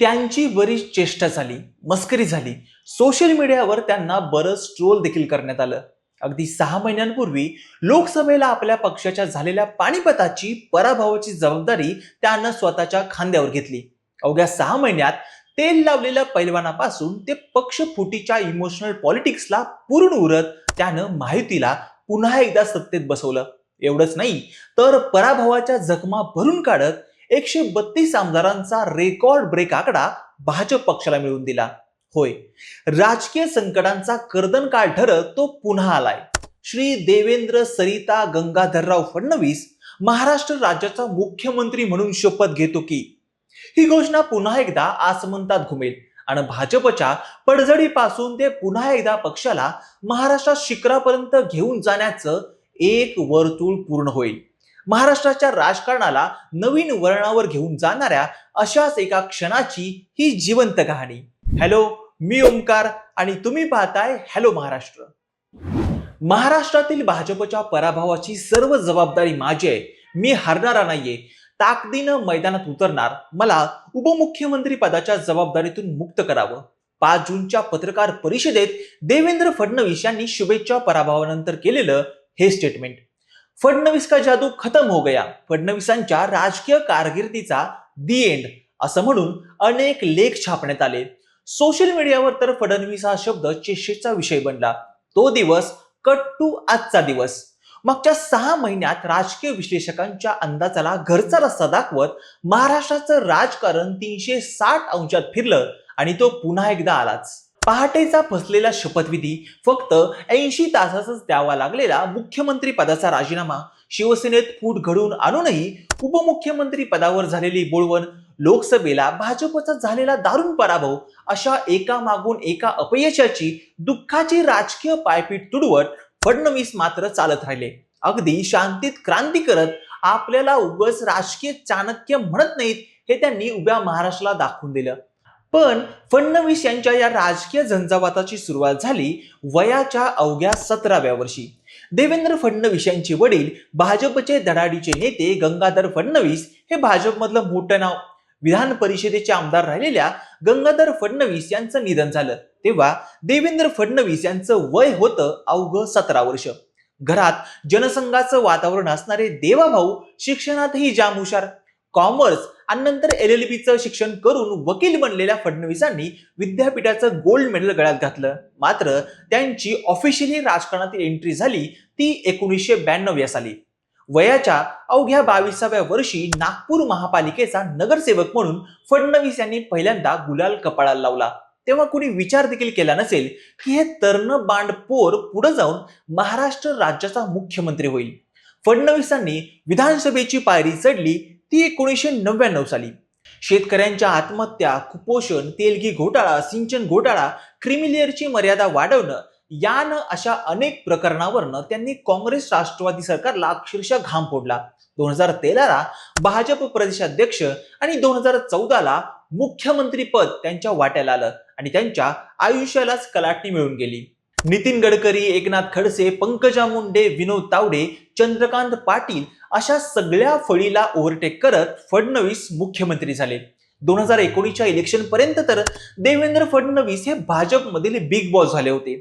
त्यांची बरीच चेष्टा झाली मस्करी झाली. सोशल मीडियावर त्यांना बरंच ट्रोल देखील करण्यात आलं. अगदी सहा महिन्यांपूर्वी लोकसभेला आपल्या पक्षाच्या झालेल्या पाणीपताची पराभवाची जबाबदारी त्यानं स्वतःच्या खांद्यावर घेतली. अवघ्या सहा महिन्यात तेल लावलेल्या पैलवानापासून ते पक्षफुटीच्या इमोशनल पॉलिटिक्सला पूर्ण उरत त्यानं माहितीला पुन्हा एकदा सत्तेत बसवलं. एवढंच नाही तर पराभवाच्या जखमा भरून काढत एकशे बत्तीस आमदारांचा रेकॉर्ड ब्रेक आकडा भाजप पक्षाला मिळवून दिला. होय. राजकीय संकटांचा कर्दन काळ ठरत तो पुन्हा आलाय. श्री देवेंद्र सरिता गंगाधरराव फडणवीस महाराष्ट्र राज्याचा मुख्यमंत्री म्हणून शपथ घेतो की ही घोषणा पुन्हा एकदा आसमंतात घुमेल आणि भाजपच्या पडझडीपासून ते पुन्हा एकदा पक्षाला महाराष्ट्रात शिखरापर्यंत घेऊन जाण्याचं एक वर्तुळ पूर्ण होईल. महाराष्ट्राच्या राजकारणाला नवीन वळणावर घेऊन जाणाऱ्या अशाच एका क्षणाची ही जिवंत कहाणी. हॅलो मी ओमकार आणि तुम्ही पाहताय हॅलो महाराष्ट्र. महाराष्ट्रातील भाजपच्या पराभवाची सर्व जबाबदारी माझी आहे. मी हरणारा नाहीये. ताकदीनं मैदानात उतरणार मला उपमुख्यमंत्री पदाच्या जबाबदारीतून मुक्त करावं. पाच जूनच्या पत्रकार परिषदेत देवेंद्र फडणवीस यांनी शुभेच्छा पराभवानंतर केलेलं हे स्टेटमेंट फडणवीस का जादू खतम हो गया. फडणवीसांच्या राजकीय कारकिर्दीचा दी एंड असं म्हणून अनेक लेख छापण्यात आले. सोशल मीडियावर तर फडणवीस हा शब्द चेष्टेचा विषय बनला. तो दिवस कट टू आजचा दिवस. मागच्या सहा महिन्यात राजकीय विश्लेषकांच्या अंदाजाला घरचा रस्ता दाखवत महाराष्ट्राचं राजकारण तीनशे साठ अंशात फिरलं आणि तो पुन्हा एकदा आलाच. पहाटेचा फसलेला शपथविधी फक्त ऐंशी तासातच द्यावा लागलेला मुख्यमंत्री पदाचा राजीनामा. शिवसेनेत फूट घडवून आणूनही उपमुख्यमंत्री पदावर झालेली बोळवण लोकसभेला भाजपचा झालेला दारुण पराभव अशा एका मागून एका अपयशाची दुःखाची राजकीय पायपीट तुडवत फडणवीस मात्र चालत राहिले. अगदी शांतीत क्रांती करत आपल्याला उगच राजकीय चाणक्य म्हणत नाहीत हे त्यांनी उभ्या महाराष्ट्राला दाखवून दिलं. पण फडणवीस यांच्या या राजकीय झंझावाताची सुरुवात झाली वयाच्या अवघ्या सतराव्या वर्षी. देवेंद्र फडणवीस यांचे वडील भाजपचे धडाडीचे नेते गंगाधर फडणवीस हे भाजपमधलं मोठं नाव. विधान परिषदेचे आमदार राहिलेल्या गंगाधर फडणवीस यांचं निधन झालं. तेव्हा देवेंद्र फडणवीस यांचं वय होतं अवघ सतरा वर्ष. घरात जनसंघाचं वातावरण असणारे देवाभाऊ शिक्षणातही जाम हुशार. कॉमर्स आणि नंतर एल एल बीचं शिक्षण करून वकील बनलेल्या फडणवीसांनी विद्यापीठाचं गोल्ड मेडल गळ्यात घातलं. मात्र त्यांची ऑफिशियली राजकारणातील एंट्री झाली ती एकोणीसशे ब्याण्णव या साली. वयाच्या अवघ्या बावीसाव्या वर्षी नागपूर महापालिकेचा नगरसेवक म्हणून फडणवीस यांनी पहिल्यांदा गुलाल कपाळाला लावला. तेव्हा कुणी विचार देखील केला नसेल की हे तरण बांड पोर पुढे जाऊन महाराष्ट्र राज्याचा मुख्यमंत्री होईल. फडणवीसांनी विधानसभेची पायरी चढली ती एकोणीसशे नव्याण्णव साली. शेतकऱ्यांच्या आत्महत्या कुपोषण तेलगी घोटाळा सिंचन घोटाळा क्रिमिलियरची मर्यादा वाढवणं यानं अशा अनेक प्रकरणावरनं त्यांनी काँग्रेस राष्ट्रवादी सरकारला अक्षरशः घाम फोडला. दोन हजार तेराला भाजप प्रदेशाध्यक्ष आणि दोन हजार चौदाला मुख्यमंत्री पद त्यांच्या वाट्याला आलं आणि त्यांच्या आयुष्यालाच कलाटणी मिळून गेली. नितीन गडकरी एकनाथ खडसे पंकजा मुंडे विनोद तावडे चंद्रकांत पाटील अशा सगळ्या फळीला ओव्हरटेक करत फडणवीस मुख्यमंत्री झाले. दोन हजार एकोणीसच्या इलेक्शन पर्यंत तर देवेंद्र फडणवीस हे भाजपमधील बिग बॉस झाले होते.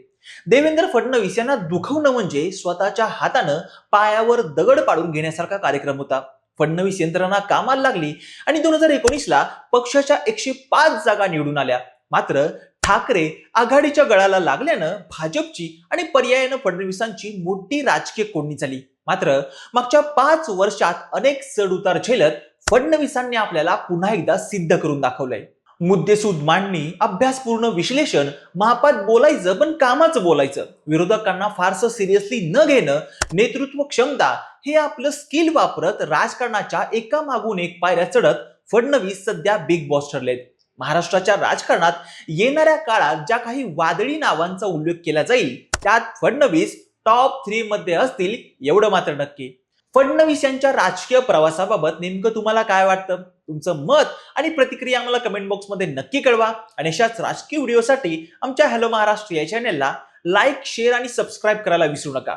देवेंद्र फडणवीस यांना दुखवणं म्हणजे स्वतःच्या हातानं पायावर दगड पाडून घेण्यासारखा कार्यक्रम होता. फडणवीस यंत्रणा कामाला लागली आणि दोन हजार एकोणीसला पक्षाच्या एकशे पाच जागा निवडून आल्या. मात्र ठाकरे आघाडीच्या गळाला लागल्यानं भाजपची आणि पर्यायानं फडणवीसांची मोठी राजकीय कोंडी झाली. मात्र मागच्या पाच वर्षात अनेक चढउतार झेलत फडणवीसांनी आपल्याला पुन्हा एकदा सिद्ध करून दाखवलंय. मुद्देसूद मांडणी अभ्यासपूर्ण विश्लेषण महापात बोलायचं पण कामाचं बोलायचं. विरोधकांना फारसं सिरियसली न घेणं नेतृत्व क्षमता हे आपलं स्किल वापरत राजकारणाच्या एका मागून एक पायऱ्या चढत फडणवीस सध्या बिग बॉस ठरलेत. महाराष्ट्राच्या राजकारणात येणाऱ्या काळात ज्या काही वादळी नावांचा उल्लेख केला जाईल त्यात फडणवीस टॉप थ्री मध्ये असतील एवढं मात्र नक्की. फडणवीस यांच्या राजकीय प्रवासाबाबत नेमकं तुम्हाला काय वाटतं? तुमचं मत आणि प्रतिक्रिया आम्हाला कमेंट बॉक्समध्ये नक्की कळवा. आणि अशाच राजकीय व्हिडिओसाठी आमच्या हॅलो महाराष्ट्र या चॅनेलला लाईक शेअर आणि सबस्क्राईब करायला विसरू नका.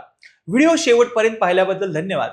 व्हिडिओ शेवटपर्यंत पाहिल्याबद्दल धन्यवाद.